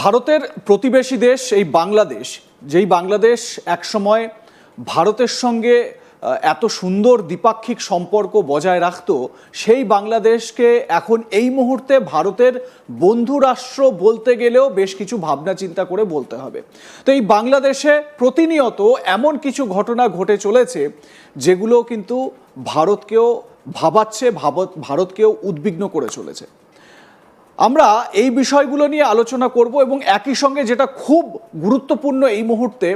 ভারতের প্রতিবেশী দেশ, এই বাংলাদেশ, যেই বাংলাদেশ একসময় ভারতের সঙ্গে এত সুন্দর দ্বিপাক্ষিক সম্পর্ক বজায় রাখত, সেই বাংলাদেশকে এখন এই মুহূর্তে ভারতের বন্ধু রাষ্ট্র বলতে গেলেও বেশ কিছু ভাবনা চিন্তা করে বলতে হবে। তো এই বাংলাদেশে প্রতিনিয়ত এমন কিছু ঘটনা ঘটে চলেছে, যেগুলো কিন্তু ভারতকেও ভাবাচ্ছে ভারতকেও উদ্বিগ্ন করে চলেছে। আমরা এই বিষয়গুলো নিয়ে আলোচনা করব এবং একই সঙ্গে যেটা খুব গুরুত্বপূর্ণ এই মুহূর্তে,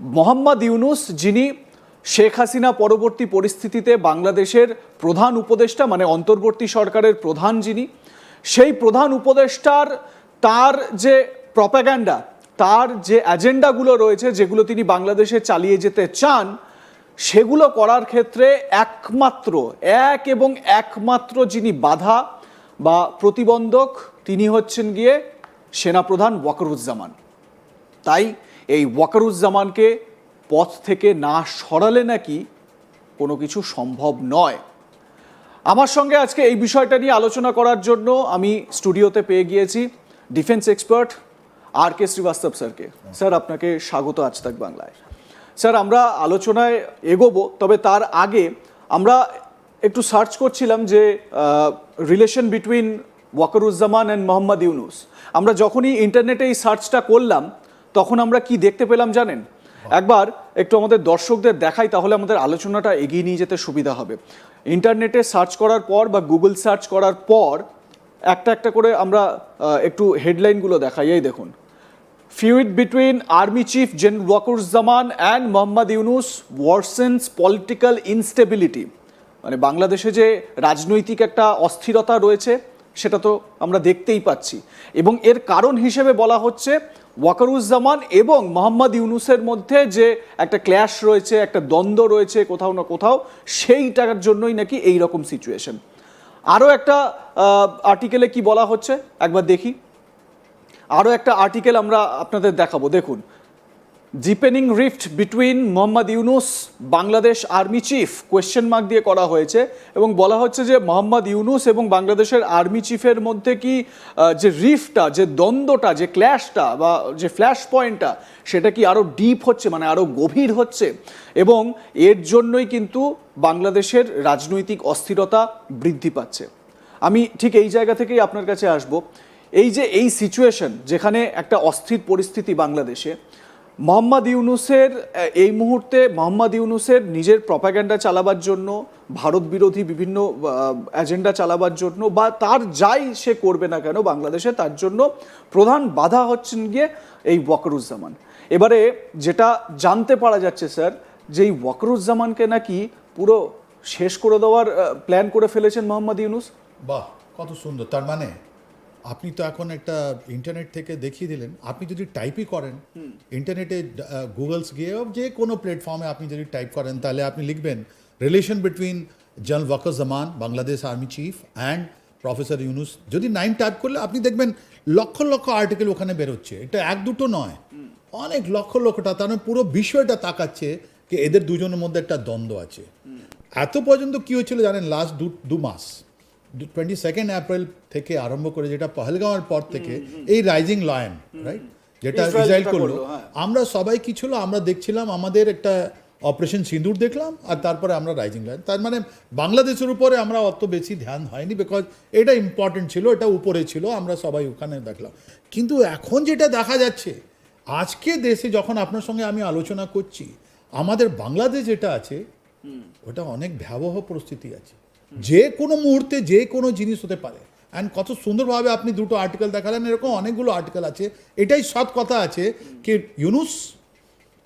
মোহাম্মদ ইউনুস যিনি শেখ হাসিনা পরবর্তী পরিস্থিতিতে বাংলাদেশের প্রধান উপদেষ্টা মানে অন্তর্বর্তী সরকারের প্রধান যিনি, সেই প্রধান উপদেষ্টার তার যে প্রপাগ্যান্ডা তার যে অ্যাজেন্ডাগুলো রয়েছে, যেগুলো তিনি বাংলাদেশে চালিয়ে যেতে চান, সেগুলো করার ক্ষেত্রে একমাত্র, এক এবং একমাত্র যিনি বাধা বা প্রতিবন্ধক তিনি হচ্ছেন গিয়ে সেনাপ্রধান ওয়াকারুজ্জামান। তাই এই ওয়াকারুজ্জামানকে পথ থেকে না সরালে নাকি কোনো কিছু সম্ভব নয়। আমার সঙ্গে আজকে এই বিষয়টা নিয়ে আলোচনা করার জন্য আমি স্টুডিওতে পেয়ে গিয়েছি defence expert R K Srivastava স্যারকে। স্যার, আপনাকে স্বাগত আজ তাক বাংলায়। স্যার, আমরা আলোচনায় এগোবো, তবে তার আগে আমরা একটু সার্চ করছিলাম যে relation between Wakeruzzaman and Mohammad Yunus. আমরা যখনই ইন্টারনেটে এই সার্চটা করলাম তখন আমরা কি দেখতে পেলাম জানেন? একবার একটু আমাদের দর্শকদের দেখাই তাহলে আমাদের আলোচনাটা এগিয়ে নিয়ে যেতে সুবিধা হবে। ইন্টারনেটে সার্চ করার পর বা গুগল সার্চ করার পর একটা একটা করে আমরা একটু হেডলাইনগুলো দেখাই। এই দেখুন। Feud between army chief gen Wakeruzzaman and Mohammad Yunus worsens political instability মানে বাংলাদেশে যে রাজনৈতিক একটা অস্থিরতা রয়েছে, সেটা তো আমরা দেখতেই পাচ্ছি। এবং এর কারণ হিসেবে বলা হচ্ছে, ওয়াকারুজ্জামান এবং মোহাম্মদ ইউনুসের মধ্যে যে একটা ক্ল্যাশ রয়েছে, একটা দ্বন্দ্ব রয়েছে কোথাও না কোথাও, সেইটার জন্যই নাকি এই রকম সিচুয়েশন আরও একটা আর্টিকেলে কি বলা হচ্ছে? একবার দেখি। আরও একটা আর্টিকেল আমরা আপনাদের দেখাবো। দেখুন deepening rift between Mohammad Yunus Bangladesh army chief question mark দিয়ে করা হয়েছে, এবং বলা হচ্ছে যে মোহাম্মদ ইউনুস এবং বাংলাদেশের আর্মি চিফের মধ্যে কি যে রিফটা যে দ্বন্দ্বটা, যে ক্ল্যাশটা বা যে ফ্ল্যাশ পয়েন্টটা সেটা কি আরও ডিপ হচ্ছে মানে আরও গভীর হচ্ছে? এবং এর জন্যই কিন্তু বাংলাদেশের রাজনৈতিক অস্থিরতা বৃদ্ধি পাচ্ছে। আমি ঠিক এই জায়গা থেকেই আপনার কাছে আসব। এই যে এই সিচুয়েশন যেখানে একটা অস্থির পরিস্থিতি বাংলাদেশে মোহাম্মদ ইউনুসের এই মুহূর্তে মোহাম্মদ ইউনুসের নিজের প্রপাগ্যান্ডা চালাবার জন্য, ভারত বিরোধী বিভিন্ন এজেন্ডা চালাবার জন্য বা তার যাই সে করবে না কেন বাংলাদেশে, তার জন্য প্রধান বাধা হচ্ছেন গিয়ে এই ওয়াকরুজ্জামান। এবারে যেটা জানতে পারা যাচ্ছে, স্যার, যে এই ওয়াকরুজ্জামানকে নাকি পুরো শেষ করে দেওয়ার প্ল্যান করে ফেলেছেন মোহাম্মদ ইউনুস? বাহ, কত সুন্দর, তার মানে? আপনি তো এখন একটা ইন্টারনেট থেকে দেখিয়ে দিলেন। আপনি যদি টাইপই করেন ইন্টারনেটে গুগলস গিয়ে যে কোনো প্ল্যাটফর্মে আপনি যদি টাইপ করেন তাহলে আপনি লিখবেন relation between general Waker Zaman Bangladesh army chief and professor Yunus যদি নাইন টাইপ করলে আপনি দেখবেন লক্ষ লক্ষ আর্টিকেল ওখানে বেরোচ্ছে। এটা এক দুটো নয়। অনেক লক্ষ লক্ষটা তার মানে পুরো বিষয়টা তাকাচ্ছে যে এদের দুজনের মধ্যে একটা দ্বন্দ্ব আছে। এত পর্যন্ত কি হয়েছিল জানেন? লাস্ট দু দু মাস। টোয়েন্টি সেকেন্ড এপ্রিল থেকে আরম্ভ করে যেটা পহলগাঁওয়ের পর থেকে এই রাইজিং লায়ন রাইট যেটা ইসরায়েল করল, হ্যাঁ। আমরা সবাই কি ছিল? আমরা দেখছিলাম আমাদের একটা অপারেশন সিঁদুর দেখলাম আর তারপরে আমরা রাইজিং লাইন তার মানে বাংলাদেশের উপরে আমরা অত বেশি ধ্যান হয়নি বিকজ এটা ইম্পর্টেন্ট ছিল এটা উপরে ছিল আমরা সবাই ওখানে দেখলাম। কিন্তু এখন যেটা দেখা যাচ্ছে আজকে দেশে যখন আপনার সঙ্গে আমি আলোচনা করছি আমাদের বাংলাদেশ যেটা আছে ওটা অনেক ভয়াবহ পরিস্থিতি আছে। যে কোনো মুহূর্তে যে কোনো জিনিস হতে পারে। অ্যান্ড কত সুন্দরভাবে আপনি দুটো আর্টিকেল দেখালেন, এরকম অনেকগুলো আর্টিকেল আছে। এটাই সৎ কথা আছে কি Yunus,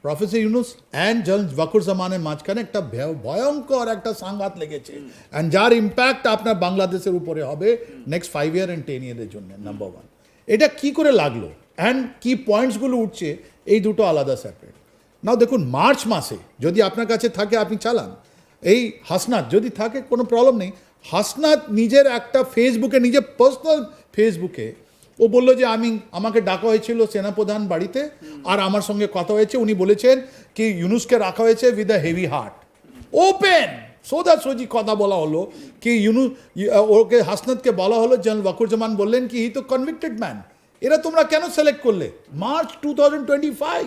professor Yunus and gen Waker জামানের মাঝখানে একটা ভয়- ভয়ঙ্কর একটা সাংঘাত লেগেছে। অ্যান্ড যার ইম্প্যাক্ট আপনার বাংলাদেশের উপরে হবে next five year and ten ইয়ারের জন্য নাম্বার ওয়ান এটা কি করে লাগল? অ্যান্ড কি পয়েন্টসগুলো উঠছে? এই দুটো আলাদা সেপারেট নাও দেখুন মার্চ মাসে যদি আপনার কাছে থাকে, আপনি চালান। এই হাসনাত যদি থাকে, কোনো প্রবলেম নেই। হাসনাত নিজের একটা ফেসবুকে নিজের পার্সোনাল ফেসবুকে ও বলল যে, আমি, আমাকে ডাকা হয়েছিল সেনাপ্রধান বাড়িতে আর আমার সঙ্গে কথা হয়েছে। উনি বলেছেন কি, ইউনুসকে রাখা হয়েছে with a heavy heart open সোজা সোজি কথা বলা হলো কি, ইউনু ওকে, হাসনাতকে বলা হলো, জেনারেল ওয়াকুরজামান বললেন কি ই তো কনভিক্টেড ম্যান এরা তোমরা কেন সিলেক্ট করলে? March two thousand twenty five.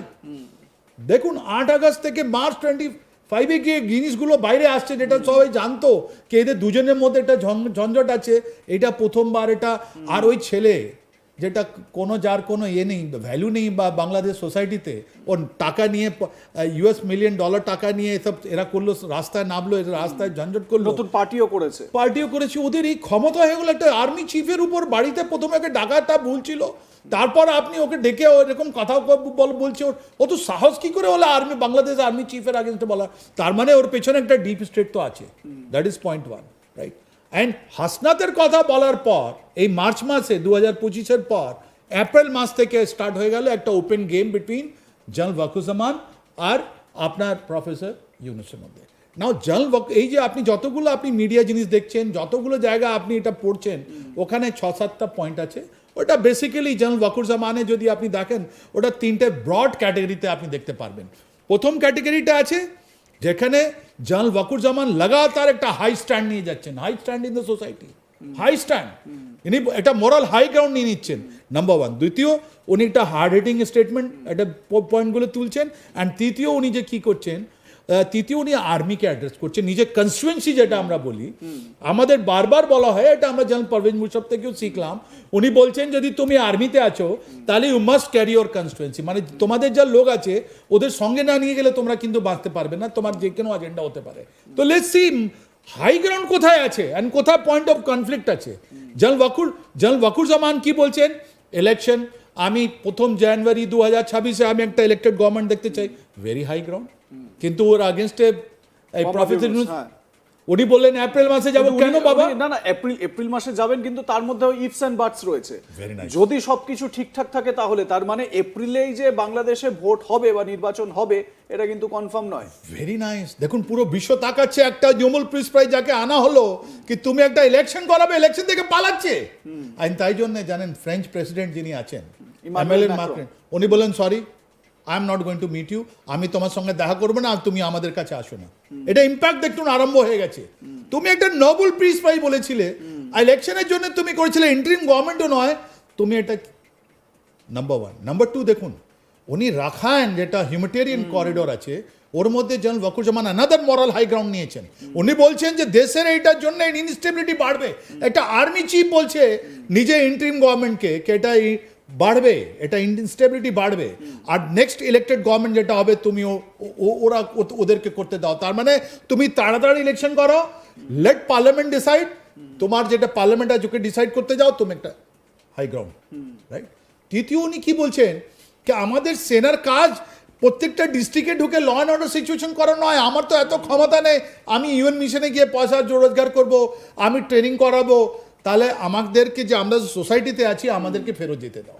দেখুন, আট আগস্ট থেকে মার্চ টোয়েন্টি ফাইভে গিয়ে জিনিসগুলো বাইরে আসছে, যেটা সবাই জানতো কি এদের দুজনের মধ্যে একটা ঝঞ্ঝট আছে। এটা প্রথমবার, এটা আর ওই ছেলে যেটা কোনো যার কোনো ইয়ে নেই ভ্যালু নেই বা বাংলাদেশ সোসাইটিতে ও টাকা নিয়ে ইউএস মিলিয়ন ডলার টাকা নিয়ে এসব এরা করল রাস্তায় নামলো এরা রাস্তায় ঝঞ্ঝট করল। নতুন পার্টিও করেছে। পার্টিও করেছে ওদের এই ক্ষমতা হয়ে গেলো একটা আর্মি চিফের উপর বাড়িতে প্রথমে ওকে ডাকাটা ভুল ছিল তারপর আপনি ওকে ডেকে এরকম কথা বল বলছে ওর। ও তো সাহস কি করে হলো আর্মি বাংলাদেশ আর্মি চিফের আগেনস্টে বলা? তার মানে ওর পেছনে একটা ডিপ স্টেট তো আছে। That is point one right and হাসনাতের কথা বলার পর, এই মার্চ মাসে দু হাজার পঁচিশের পর, এপ্রিল মাস থেকে স্টার্ট হয়ে গেল একটা ওপেন গেম বিটুইন জল ওয়াকুজামান আর আপনার প্রফেসর ইউনুসের মধ্যে। নাও জল এই যে আপনি যতগুলো আপনি মিডিয়া জিনিস দেখছেন, যতগুলো জায়গা আপনি এটা পড়ছেন, ওখানে ছ সাতটা পয়েন্ট আছে। ওটা বেসিক্যালি জল ওয়াকুরজামানে যদি আপনি দেখেন, ওটা তিনটে ব্রড ক্যাটাগরিতে আপনি দেখতে পারবেন। প্রথম ক্যাটাগরিটা আছে, যেখানে জল ওয়াকুরজামান লাগাতার একটা হাই স্ট্যান্ড নিয়ে যাচ্ছেন। High stand in the society high stand ইনি একটা মোরাল হাই গ্রাউন্ড নিয়ে নিচ্ছেন। নাম্বার ওয়ান দ্বিতীয়, উনি একটা হার্ড হিটিং স্টেটমেন্ট একটা পয়েন্টগুলো তুলছেন। অ্যান্ড তৃতীয়, উনি যে কী করছেন তৃতীয় উনি আর্মিকে অ্যাড্রেস করছে। নিজের কনস্টিটুয়েন্সি যেটা আমরা বলি, আমাদের বারবার বলা হয়, এটা আমরা যেমন পারভেজ মুশারফ থেকেও শিখলাম। উনি বলছেন, যদি তুমি আর্মিতে আছো, তাহলে you must carry our constituency মানে তোমাদের যা লোক আছে, ওদের সঙ্গে না নিয়ে গেলে তোমরা কিন্তু বাঁচতে পারবে না, তোমার যে কোনো এজেন্ডা হতে পারে। তো লেট সি হাই গ্রাউন্ড কোথায় আছে অ্যান্ড কোথায় পয়েন্ট অফ কনফ্লিক্ট আছে? জল ওয়াকুর জল ওয়াকুর জামান কি বলছেন? ইলেকশন আমি প্রথম জানুয়ারি দু হাজার ছাব্বিশে আমি একটা ইলেক্টেড গভর্নমেন্ট দেখতে চাই। ভেরি হাই গ্রাউন্ড কিন্তু ওর আগেনস্টে এই প্রফেসর ইউনূস, হ্যাঁ। উনি বললেন এপ্রিল মাসে যাব কেন বাবা? না না এপ্রিল এপ্রিল মাসে যাবেন কিন্তু তার মধ্যে ইফস এন্ড বাটস রয়েছে। যদি সবকিছু ঠিকঠাক থাকে তাহলে তার মানে এপ্রিলেই যে বাংলাদেশে ভোট হবে বা নির্বাচন হবে এটা কিন্তু কনফার্ম নয়। ভেরি নাইস দেখুন পুরো বিশ্ব তাকাচ্ছে একটা জমুল প্রিস প্রাইজ যাকে আনা হলো কি তুমি একটা ইলেকশন করাবে ইলেকশন থেকে পালাচ্ছে? আর তাই জন্য জানেন ফ্রেঞ্চ প্রেসিডেন্ট যিনি আছেন এমএলএ মার্কেন উনি বলেন sorry I am not going to meet you আমি তোমার সঙ্গে দেখা করব না আর তুমি আমাদের কাছে আসো না। এটা ইম্প্যাক্ট দেখুন আরম্ভ হয়ে গেছে। তুমি একটা নোবেল প্রিজ পাই বলেছিলে। ইলেকশনের জন্য তুমি করেছিলে ইন্টারিম গভর্নমেন্টও নয়। তুমি এটা নাম্বার ওয়ান নাম্বার টু দেখুন, উনি রাখায়ন যেটা হিউম্যাটেরিয়ান করিডোর আছে, ওর মধ্যে যেন Wakeruzzaman another moral high ground নিয়েছেন। উনি বলছেন যে দেশের এইটার জন্য ইনস্টেবিলিটি বাড়বে। একটা আর্মি চিফ বলছে, নিজে ইন্টারিম গভর্নমেন্টকে কে এটা বাড়বে, এটা ইনস্টেবিলিটি বাড়বে। আর নেক্সট ইলেক্টেড গভর্নমেন্ট যেটা হবে, তুমি ওরা ওদেরকে করতে দাও। তার মানে তুমি তাড়াতাড়ি ইলেকশন করো লেট পার্লামেন্ট ডিসাইড তোমার যেটা পার্লামেন্ট আছে ডিসাইড করতে যাও, তুমি একটা হাই গ্রাউন্ড রাইট তৃতীয় উনি কি বলছেন, যে আমাদের সেনার কাজ প্রত্যেকটা ডিস্ট্রিক্টে ঢুকে ল অ্যান্ড অর্ডার সিচুয়েশন করা নয়। আমার তো এত ক্ষমতা নেই, আমি ইউএন মিশনে গিয়ে পয়সা রোজগার করব, আমি ট্রেনিং করাবো। তাহলে আমাদেরকে যে আমরা সোসাইটিতে আছি, আমাদেরকে ফেরত যেতে দাও।